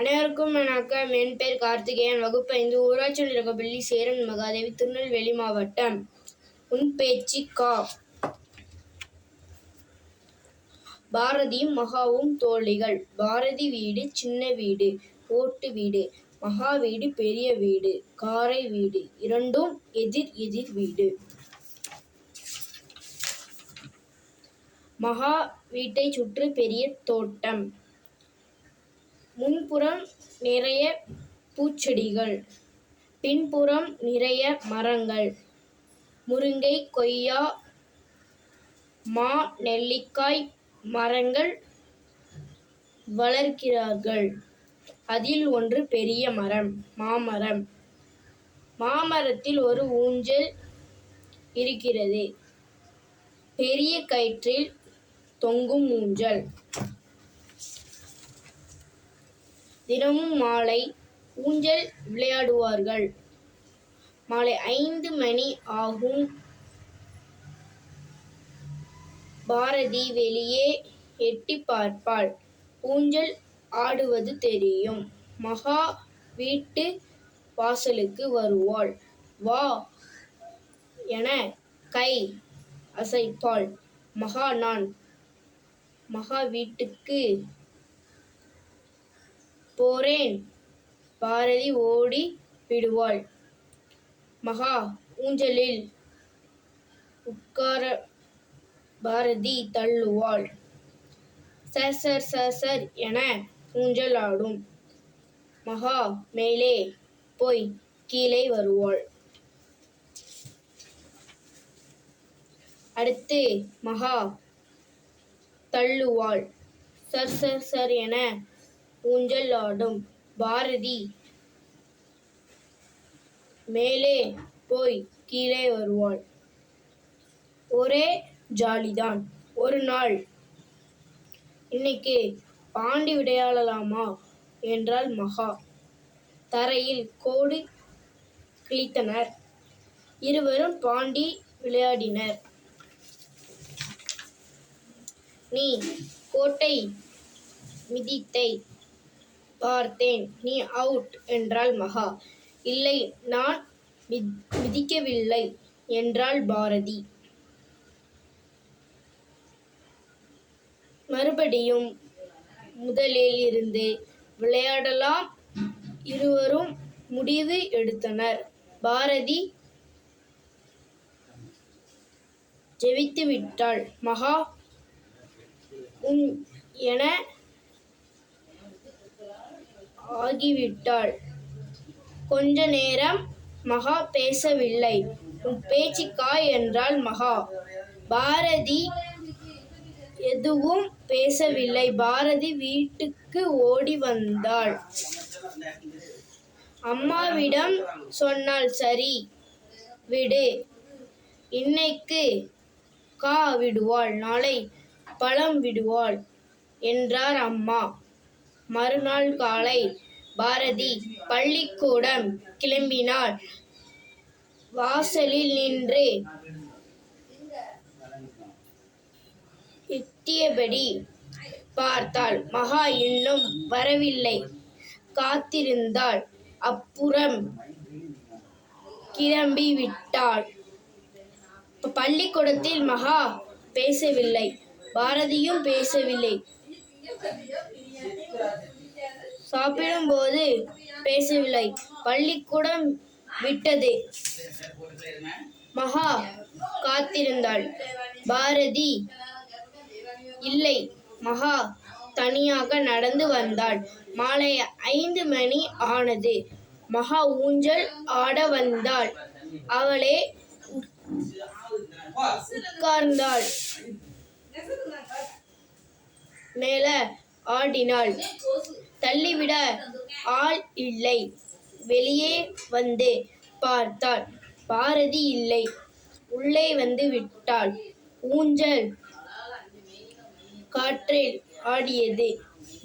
அனைவருக்கும் வணக்கம். என் பேர் கார்த்திகேயன். வகுப்பு ஐந்து ஊராட்சி நிலகப்பள்ளி சேரன் மகாதேவி திருநெல்வேலி மாவட்டம். உன் பேச்சு கா. பாரதியும் மகாவும் தோழிகள். பாரதி வீடு சின்ன வீடு ஓட்டு வீடு மகா வீடு பெரிய வீடு காரை வீடு இரண்டும் எதிர் எதிர் வீடு. மகா வீட்டை சுற்றி பெரிய தோட்டம். முன்புறம் நிறைய பூச்செடிகள் பின்புறம் நிறைய மரங்கள் முருங்கை கொய்யா மா நெல்லிக்காய் மரங்கள் வளர்க்கிறார்கள். அதில் ஒன்று பெரிய மரம் மாமரம். மாமரத்தில் ஒரு ஊஞ்சல் இருக்கிறது. பெரிய கயிற்றில் தொங்கும் ஊஞ்சல். தினமும் மாலை ஊஞ்சல் விளையாடுவார்கள். மாலை ஐந்து மணி ஆகும். பாரதி வெளியே எட்டி பார்ப்பாள். ஊஞ்சல் ஆடுவது தெரியும். மகா வீட்டு வாசலுக்கு வருவாள். வா என கை அசைப்பாள். மகா நான் மகா வீட்டுக்கு போறேன். பாரதி ஓடி விடுவாள். மகா ஊஞ்சலில் உட்கார பாரதி தள்ளுவாள். சர் சர் சர் சர் என ஊஞ்சல் ஆடும் மகா மேலே போய் கீழே வருவாள். அடுத்து மகா தள்ளுவாள். சர் சர் சர் என ஊஞ்சல் ஆடும் பாரதி மேலே போய் கீழே வருவாள். ஒரே ஜாலிதான். ஒரு நாள் இன்னைக்கு பாண்டி விளையாடலாமா என்றாள் மகா. தரையில் கோடு கிழித்தனர். இருவரும் பாண்டி விளையாடினர். நீ கோட்டை மிதித்தை பார்த்தேன். நீ அவுட் என்றாள் மகா. இல்லை நான் விதிக்கவில்லை என்றாள் பாரதி. மறுபடியும் முதலில் இருந்து விளையாடலாம். இருவரும் முடிவு எடுத்தனர். பாரதி ஜெபித்து விட்டாள் மகா உன் என ஆகிவிட்டாள். கொஞ்ச நேரம் மகா பேசவில்லை. உன் பேச்சுக்கா என்றாள் மகா. பாரதி எதுவும் பேசவில்லை. பாரதி வீட்டுக்கு ஓடி வந்தாள். அம்மாவிடம் சொன்னாள் சரி விடு. இன்னைக்கு கா விடுவாள். நாளை பழம் விடுவாள் என்றார் அம்மா. மறுநாள் காலை பாரதி பள்ளிக்கூடம் கிளம்பினாள். வாசலில் நின்று எட்டியபடி பார்த்தாள். மகா இன்னும் வரவில்லை. காத்திருந்தாள். அப்புறம் கிளம்பி விட்டாள் பள்ளிக்கூடத்தில் மகா பேசவில்லை. பாரதியும் பேசவில்லை. சாப்பிடும்போது பேசவில்லை. பள்ளிக்கூடம் விட்டது. மகா காத்திருந்தாள். பாரதி இல்லை. மகா தனியாக நடந்து வந்தாள். மாலை ஐந்து மணி ஆனது. மகா ஊஞ்சல் ஆட வந்தாள். அவளே உட்கார்ந்தாள். மேல ஆடினாள். தள்ளிவிட ஆள் இல்லை. வெளியே வந்து பார்த்தாள். பாரதி இல்லை. உள்ளே வந்து விட்டாள். ஊஞ்சல் காற்றில் ஆடியது.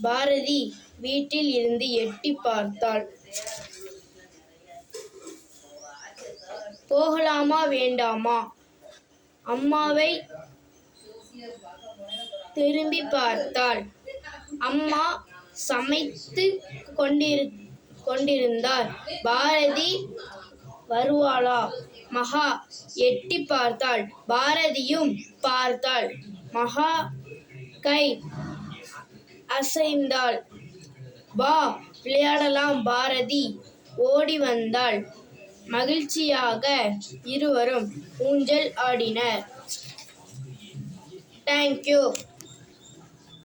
பாரதி வீட்டில் இருந்து எட்டி பார்த்தாள். போகலாமா வேண்டாமா? அம்மாவை திரும்பி பார்த்தாள். அம்மா சமைத்து கொண்டிரு கொண்டிருந்தார். பாரதி வருவாளா? மகா எட்டி பார்த்தாள். பாரதியும் பார்த்தாள். மகா கை அசைந்தாள். வா விளையாடலாம் பாரதி. ஓடி வந்தாள். மகிழ்ச்சியாக இருவரும் ஊஞ்சல் ஆடினர். தேங்க்யூ